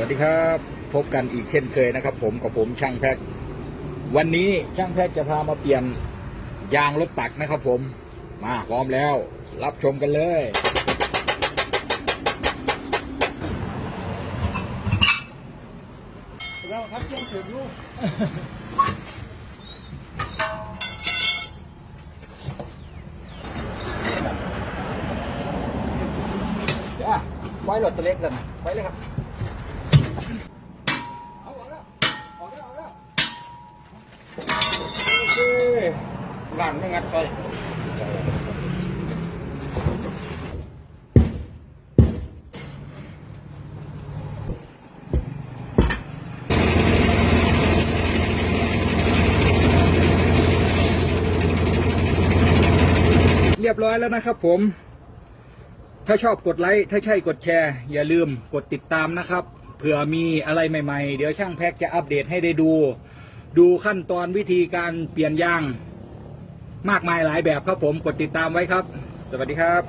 วัสดีครับ พบกันอีกเช่นเคยนะครับ ผมกับผมช่างแพ็ควันนี้ช่างแพ็คจะพามาเปลี่ยนยางรถตักนะครับ ผมมาพร้อมแล้ว รับชมกันเลยเราครับเชื่อมถึงลูกไว้รถตัวเล็กกันไว้เลยครับเอาออกแล้วออกแล้วออกแล้วโอเค หลานไม่งัดไปเรียบร้อยแล้วนะครับผม ถ้าชอบกดไลค์ ถ้าใช่กดแชร์ อย่าลืมกดติดตามนะครับ เผื่อมีอะไรใหม่ ๆ เดี๋ยวช่างแพ็กจะอัปเดตให้ได้ดู ดูขั้นตอนวิธีการเปลี่ยนยาง มากมายหลายแบบครับผมกดติดตามไว้ครับ สวัสดีครับ